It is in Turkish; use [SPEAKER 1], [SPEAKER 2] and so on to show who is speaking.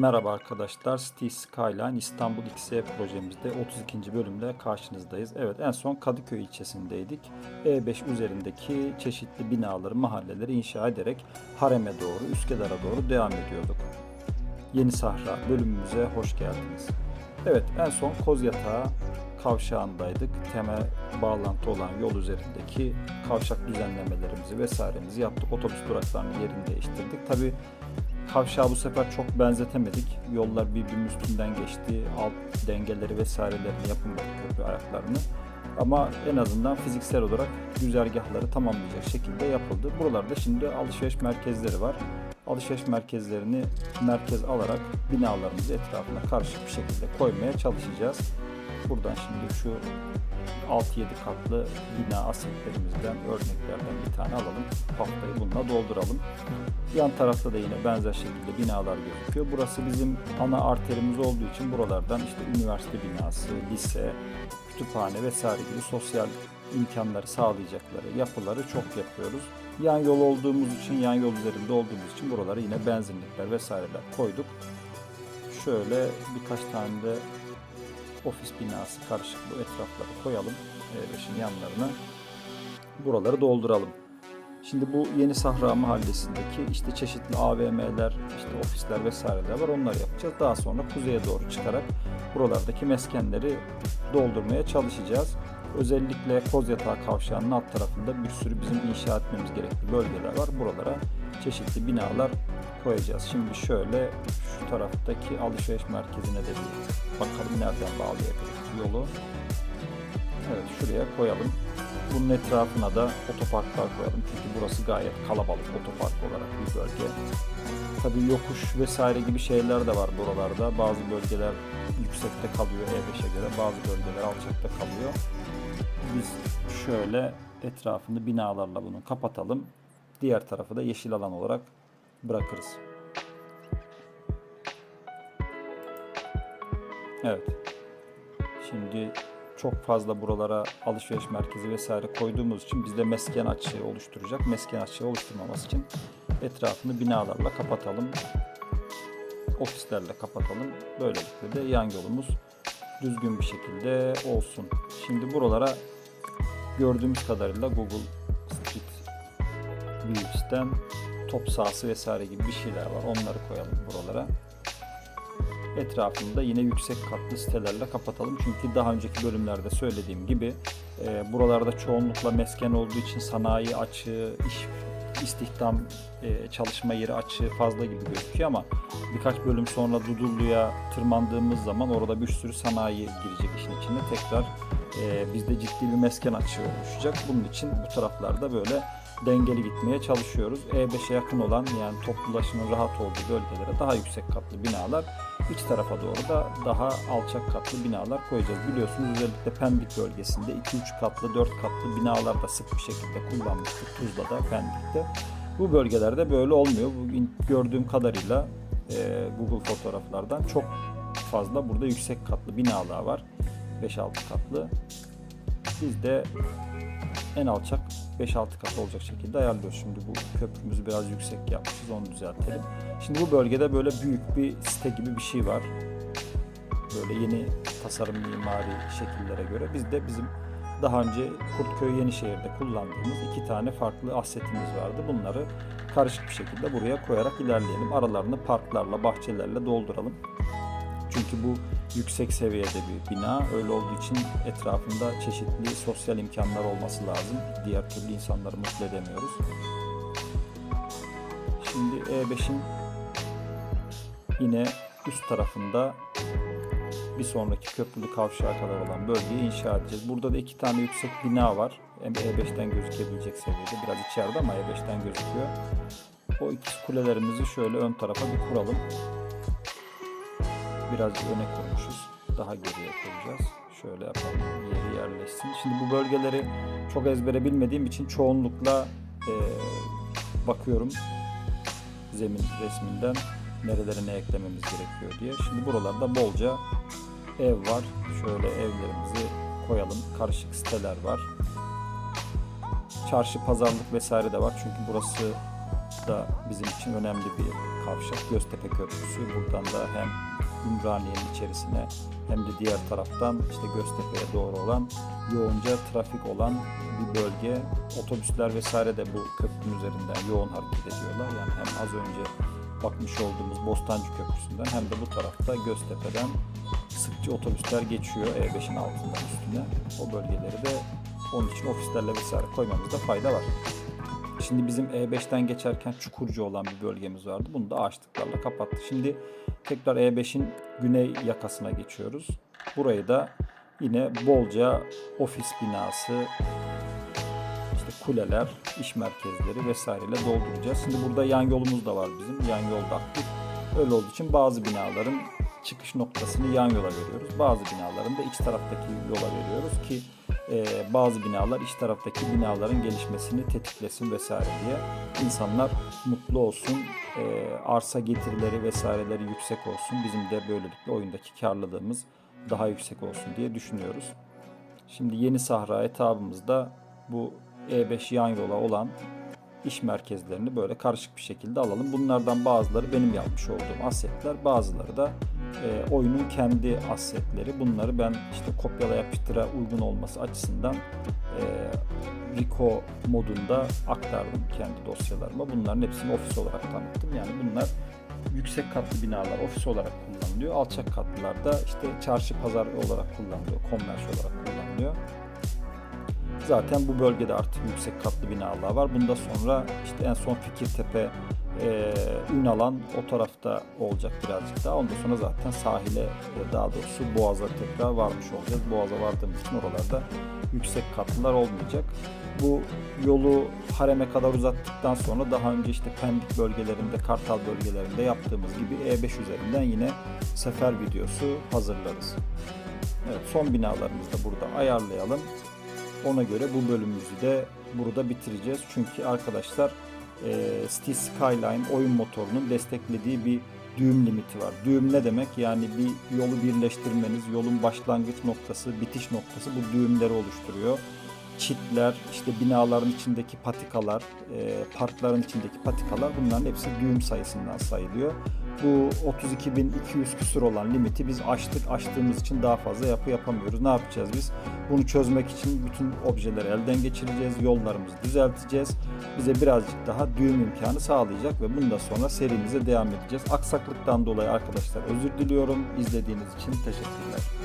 [SPEAKER 1] Merhaba arkadaşlar. City Skyline İstanbul XE projemizde 32. bölümde karşınızdayız. Evet en son Kadıköy ilçesindeydik. E5 üzerindeki çeşitli binaları, mahalleleri inşa ederek Harem'e doğru, Üsküdar'a doğru devam ediyorduk. Yeni Sahra bölümümüze hoş geldiniz. Evet en son Kozyatağı kavşağındaydık. Temel bağlantı olan yol üzerindeki kavşak düzenlemelerimizi vesairemizi yaptık. Otobüs duraklarının yerini değiştirdik. Tabi kavşağı bu sefer çok benzetemedik. Yollar birbirinin üstünden geçti. Alt dengeleri vesairelerini yapılmadı köprü ayaklarını. Ama en azından fiziksel olarak güzergahları tamamlayacak şekilde yapıldı. Buralarda şimdi alışveriş merkezleri var. Alışveriş merkezlerini merkez alarak binalarımızı etrafına karışık bir şekilde koymaya çalışacağız. Buradan şimdi şu 6-7 katlı bina asetlerimizden örneklerden bir tane alalım. Haftayı bununla dolduralım. Yan tarafta da yine benzer şekilde binalar gözüküyor. Burası bizim ana arterimiz olduğu için buralardan işte üniversite binası, lise, kütüphane vesaire gibi sosyal imkanları sağlayacakları yapıları çok yapıyoruz. Yan yol olduğumuz için, yan yol üzerinde olduğumuz için buralara yine benzinlikler vesaireler koyduk. Şöyle birkaç tane de ofis binası karışık bu etrafları koyalım. E5'in yanlarına. Buraları dolduralım. Şimdi bu Yeni Sahra Mahallesi'ndeki işte çeşitli AVM'ler, işte ofisler vesaireler var. Onları yapacağız. Daha sonra kuzeye doğru çıkarak buralardaki meskenleri doldurmaya çalışacağız. Özellikle Kozyatağı Kavşağı'nın alt tarafında bir sürü bizim inşa etmemiz gerekli bölgeler var. Buralara çeşitli binalar koyacağız. Şimdi şöyle şu taraftaki alışveriş merkezine de bir bakalım nereden bağlayabiliriz yolu. Evet şuraya koyalım. Bunun etrafına da otoparklar koyalım. Çünkü burası gayet kalabalık otopark olarak bir bölge. Tabii yokuş vesaire gibi şeyler de var buralarda. Bazı bölgeler yüksekte kalıyor E5'e göre. Bazı bölgeler alçakta kalıyor. Biz şöyle etrafını binalarla bunu kapatalım. Diğer tarafı da yeşil alan olarak bırakırız. Evet. Şimdi çok fazla buralara alışveriş merkezi vesaire koyduğumuz için bizde mesken açığı oluşturacak. Mesken açığı oluşturmaması için etrafını binalarla kapatalım. Ofislerle kapatalım. Böylelikle de yan yolumuz düzgün bir şekilde olsun. Şimdi buralara gördüğümüz kadarıyla Google Views'ten top sahası vesaire gibi bir şeyler var. Onları koyalım buralara. Etrafını da yine yüksek katlı sitelerle kapatalım. Çünkü daha önceki bölümlerde söylediğim gibi e, buralarda çoğunlukla mesken olduğu için sanayi açığı, iş istihdam e, çalışma yeri açığı fazla gibi gözüküyor ama birkaç bölüm sonra Dudullu'ya tırmandığımız zaman orada bir sürü sanayi girecek işin içine tekrar e, bizde ciddi bir mesken açığı oluşacak. Bunun için bu taraflarda böyle dengeli gitmeye çalışıyoruz. E5'e yakın olan yani toplu rahat olduğu bölgelere daha yüksek katlı binalar, iç tarafa doğru da daha alçak katlı binalar koyacağız. Biliyorsunuz özellikle Pendik bölgesinde 2-3 katlı, 4 katlı binalar da sık bir şekilde kullanmıştık Tuzla'da, Pendik'te. Bu bölgelerde böyle olmuyor. Bugün gördüğüm kadarıyla e, Google fotoğraflardan çok fazla burada yüksek katlı binalar var. 5-6 katlı. Biz de en alçak 5-6 kat olacak şekilde ayarlıyoruz. Şimdi bu köprümüzü biraz yüksek yapmışız onu düzeltelim. Şimdi bu bölgede böyle büyük bir site gibi bir şey var. Böyle yeni tasarım mimari şekillere göre. Biz de bizim daha önce Kurtköy Yenişehir'de kullandığımız iki tane farklı asetimiz vardı. Bunları karışık bir şekilde buraya koyarak ilerleyelim. Aralarını parklarla, bahçelerle dolduralım. Çünkü bu yüksek seviyede bir bina. Öyle olduğu için etrafında çeşitli sosyal imkanlar olması lazım. Diğer türlü insanları mutlu edemiyoruz. Şimdi E5'in yine üst tarafında bir sonraki köprülü kavşağa kadar olan bölgeyi inşa edeceğiz. Burada da iki tane yüksek bina var. Hem E5'ten gözükebilecek seviyede. Biraz içeride ama E5'ten gözüküyor. O ikiz kulelerimizi şöyle ön tarafa bir kuralım biraz öne koymuşuz. Daha geriye koyacağız. Şöyle yapalım. Yeri yerleşsin. Şimdi bu bölgeleri çok ezbere bilmediğim için çoğunlukla e, bakıyorum zemin resminden nerelere ne eklememiz gerekiyor diye. Şimdi buralarda bolca ev var. Şöyle evlerimizi koyalım. Karışık siteler var. Çarşı, pazarlık vesaire de var. Çünkü burası da bizim için önemli bir kavşak. Göztepe Köprüsü. Buradan da hem Ümraniye'nin içerisine hem de diğer taraftan işte Göztepe'ye doğru olan yoğunca trafik olan bir bölge. Otobüsler vesaire de bu köprünün üzerinden yoğun hareket ediyorlar. Yani hem az önce bakmış olduğumuz Bostancı Köprüsü'nden hem de bu tarafta Göztepe'den sıkça otobüsler geçiyor E5'in altından üstüne. O bölgeleri de onun için ofislerle vesaire koymamızda fayda var. Şimdi bizim E5'ten geçerken çukurcu olan bir bölgemiz vardı. Bunu da ağaçlıklarla kapattık. Şimdi tekrar E5'in güney yakasına geçiyoruz. Burayı da yine bolca ofis binası, işte kuleler, iş merkezleri vesaireyle dolduracağız. Şimdi burada yan yolumuz da var bizim. Yan yolda aktif. Öyle olduğu için bazı binaların çıkış noktasını yan yola veriyoruz. Bazı binaların da iç taraftaki yola veriyoruz ki e, bazı binalar iç taraftaki binaların gelişmesini tetiklesin vesaire diye insanlar mutlu olsun, e, arsa getirileri vesaireleri yüksek olsun. Bizim de böylelikle oyundaki karlılığımız daha yüksek olsun diye düşünüyoruz. Şimdi Yeni Sahra etabımızda bu E5 yan yola olan iş merkezlerini böyle karışık bir şekilde alalım. Bunlardan bazıları benim yapmış olduğum asetler, bazıları da e, oyunun kendi asetleri. Bunları ben işte kopyala yapıştıra uygun olması açısından e, Rico modunda aktardım kendi dosyalarıma. Bunların hepsini ofis olarak tanıttım. Yani bunlar yüksek katlı binalar ofis olarak kullanılıyor. Alçak katlılar da işte çarşı pazar olarak kullanılıyor. Komers olarak kullanılıyor. Zaten bu bölgede artık yüksek katlı binalar var. Bunda sonra işte en son Fikirtepe, e, Ünalan o tarafta olacak birazcık daha. Ondan sonra zaten sahile e, daha doğrusu Boğaz'a tekrar varmış olacağız. Boğaz'a vardığımız için oralarda yüksek katlılar olmayacak. Bu yolu hareme kadar uzattıktan sonra daha önce işte Pendik bölgelerinde, Kartal bölgelerinde yaptığımız gibi E5 üzerinden yine sefer videosu hazırlarız. Evet, son binalarımızı da burada ayarlayalım. Ona göre bu bölümümüzü de burada bitireceğiz. Çünkü arkadaşlar e, City Skyline oyun motorunun desteklediği bir düğüm limiti var. Düğüm ne demek? Yani bir yolu birleştirmeniz, yolun başlangıç noktası, bitiş noktası bu düğümleri oluşturuyor. Çitler, işte binaların içindeki patikalar, e, parkların içindeki patikalar bunların hepsi düğüm sayısından sayılıyor. Bu 32.200 küsur olan limiti biz aştık. Aştığımız için daha fazla yapı yapamıyoruz. Ne yapacağız biz? Bunu çözmek için bütün objeleri elden geçireceğiz. Yollarımızı düzelteceğiz. Bize birazcık daha düğüm imkanı sağlayacak ve bundan sonra serimize devam edeceğiz. Aksaklıktan dolayı arkadaşlar özür diliyorum. İzlediğiniz için teşekkürler.